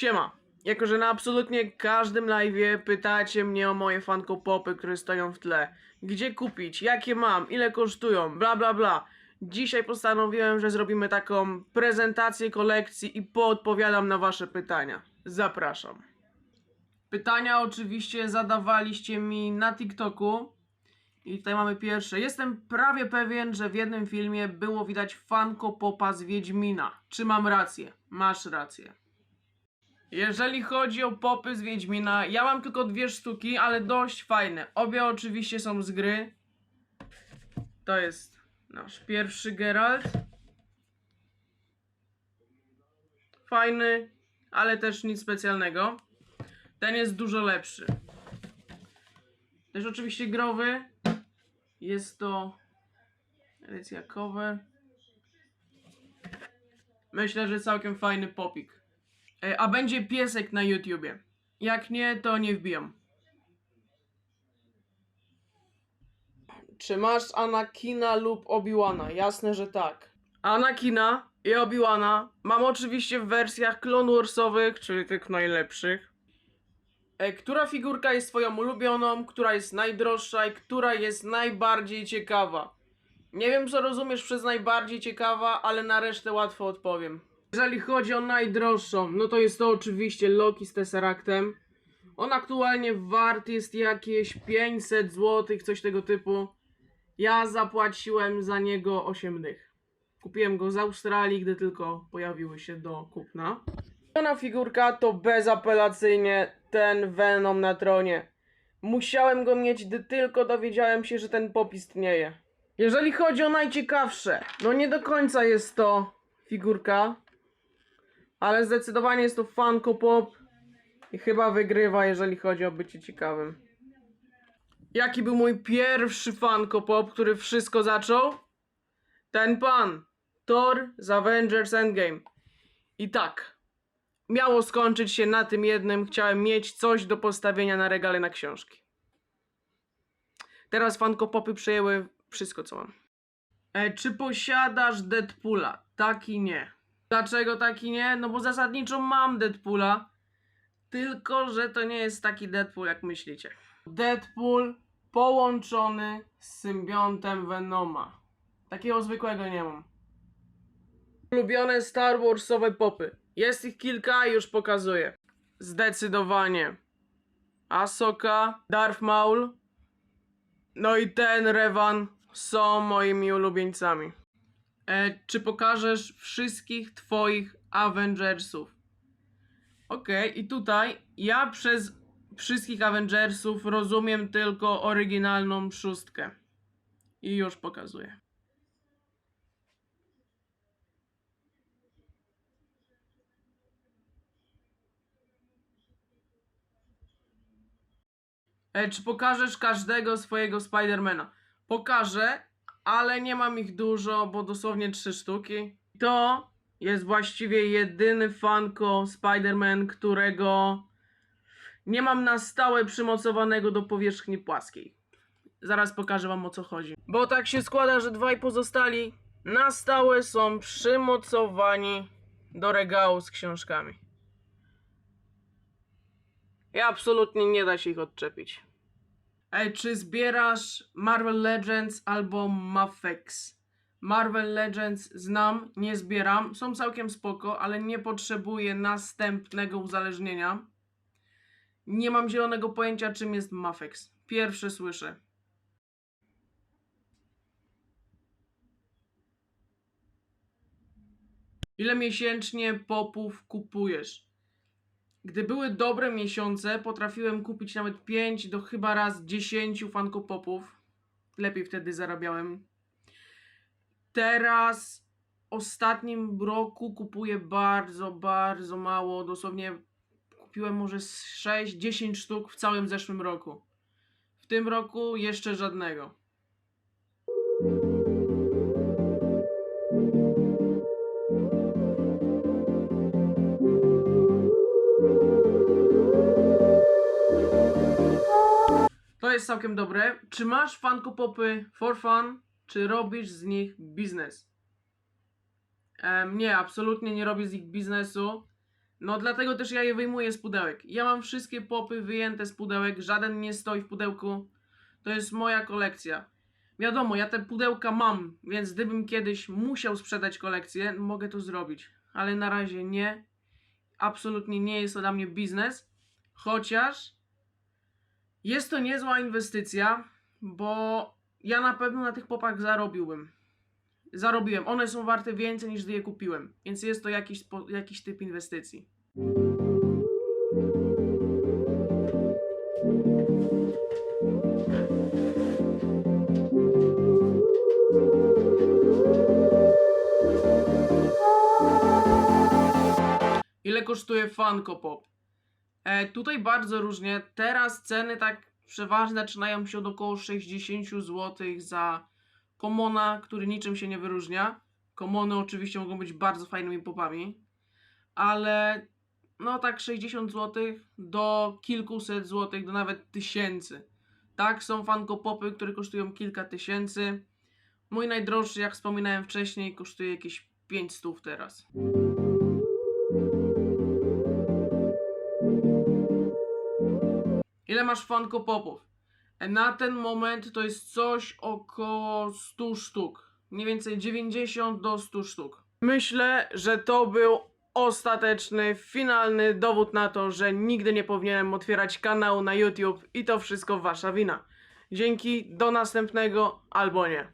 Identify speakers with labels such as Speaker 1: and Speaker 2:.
Speaker 1: Siema. Jako, że na absolutnie każdym live'ie pytacie mnie o moje fanko popy, które stoją w tle. Gdzie kupić, jakie mam, ile kosztują, bla bla bla. Dzisiaj postanowiłem, że zrobimy taką prezentację kolekcji i poodpowiadam na wasze pytania. Zapraszam. Pytania oczywiście zadawaliście mi na TikToku. I tutaj mamy pierwsze. Jestem prawie pewien, że w jednym filmie było widać fanko popa z Wiedźmina. Czy mam rację? Masz rację. Jeżeli chodzi o popy z Wiedźmina, ja mam tylko dwie sztuki, ale dość fajne. Obie oczywiście są z gry. To jest nasz pierwszy Geralt. Fajny, ale też nic specjalnego. Ten jest dużo lepszy. Też oczywiście growy. Jest to edycja cover. Myślę, że całkiem fajny popik. E, A będzie piesek na YouTubie. Jak nie, to nie wbijam. Czy masz Anakina lub Obi-Wana? Jasne, że tak. Anakina i Obi-Wana mam oczywiście w wersjach Clone Warsowych, czyli tych najlepszych. E, która figurka jest twoją ulubioną, która jest najdroższa i która jest najbardziej ciekawa? Nie wiem, co rozumiesz przez najbardziej ciekawa, ale na resztę łatwo odpowiem. Jeżeli chodzi o najdroższą, no to jest to oczywiście Loki z Tesseractem. On aktualnie wart jest jakieś 500 zł, coś tego typu. Ja zapłaciłem za niego 8 dych. Kupiłem go z Australii, gdy tylko pojawiły się do kupna. Ona figurka to bezapelacyjnie ten Venom na tronie. Musiałem go mieć, gdy tylko dowiedziałem się, że ten pop istnieje. Jeżeli chodzi o najciekawsze, no nie do końca jest to figurka, ale zdecydowanie jest to Funko Pop i chyba wygrywa, jeżeli chodzi o bycie ciekawym. Jaki był mój pierwszy Funko Pop, który wszystko zaczął? Ten pan. Thor z Avengers Endgame. I tak. Miało skończyć się na tym jednym. Chciałem mieć coś do postawienia na regale na książki. Teraz Funko Popy przejęły wszystko, co mam. E, czy posiadasz Deadpoola? Tak i nie. Dlaczego tak i nie? No bo zasadniczo mam Deadpoola. Tylko, że to nie jest taki Deadpool, jak myślicie. Deadpool połączony z symbiontem Venoma. Takiego zwykłego nie mam. Ulubione Star Warsowe popy. Jest ich kilka i już pokazuję. Zdecydowanie. Ahsoka, Darth Maul, no i ten Revan są moimi ulubieńcami. E, czy pokażesz wszystkich twoich Avengersów? Okej, i tutaj ja przez wszystkich Avengersów rozumiem tylko oryginalną szóstkę. I już pokazuję. E, czy pokażesz każdego swojego Spidermana? Pokażę, ale nie mam ich dużo, bo dosłownie trzy sztuki. To jest właściwie jedyny fanko Spider-Man, którego nie mam na stałe przymocowanego do powierzchni płaskiej. Zaraz pokażę wam o co chodzi. Bo tak się składa, że dwaj pozostali na stałe są przymocowani do regału z książkami. I absolutnie nie da się ich odczepić. Ej, czy zbierasz Marvel Legends albo Mafex? Marvel Legends znam, nie zbieram, są całkiem spoko, ale nie potrzebuję następnego uzależnienia. Nie mam zielonego pojęcia, czym jest Mafex. Pierwsze słyszę. Ile miesięcznie popów kupujesz? Gdy były dobre miesiące, potrafiłem kupić nawet 5 do chyba raz 10 Funko Popów. Lepiej wtedy zarabiałem. Teraz ostatnim roku kupuję bardzo, bardzo mało. Dosłownie kupiłem może 6-10 sztuk w całym zeszłym roku. W tym roku jeszcze żadnego. To jest całkiem dobre. Czy masz fanko popy for fun, czy robisz z nich biznes? Em, nie, absolutnie nie robię z nich biznesu. No dlatego też ja je wyjmuję z pudełek. Ja mam wszystkie popy wyjęte z pudełek, żaden nie stoi w pudełku. To jest moja kolekcja. Wiadomo, ja te pudełka mam, więc gdybym kiedyś musiał sprzedać kolekcję, mogę to zrobić. Ale na razie nie. Absolutnie nie jest to dla mnie biznes. Chociaż jest to niezła inwestycja, bo ja na pewno na tych popach zarobiłbym. Zarobiłem. One są warte więcej niż gdy je kupiłem. Więc jest to jakiś, jakiś typ inwestycji. Ile kosztuje Funko Pop? E, tutaj bardzo różnie. Teraz ceny tak przeważnie zaczynają się od około 60 zł za komona, który niczym się nie wyróżnia. Komony oczywiście mogą być bardzo fajnymi popami, ale no tak 60 zł do kilkuset złotych, do nawet tysięcy. Tak, są Funko Popy, które kosztują kilka tysięcy. Mój najdroższy, jak wspominałem wcześniej, kosztuje jakieś 500 teraz. Ile masz Funko Popów? E, Na ten moment to jest coś około 100 sztuk. Mniej więcej 90 do 100 sztuk. Myślę, że to był ostateczny, finalny dowód na to, że nigdy nie powinienem otwierać kanału na YouTube i to wszystko wasza wina. Dzięki, do następnego albo nie.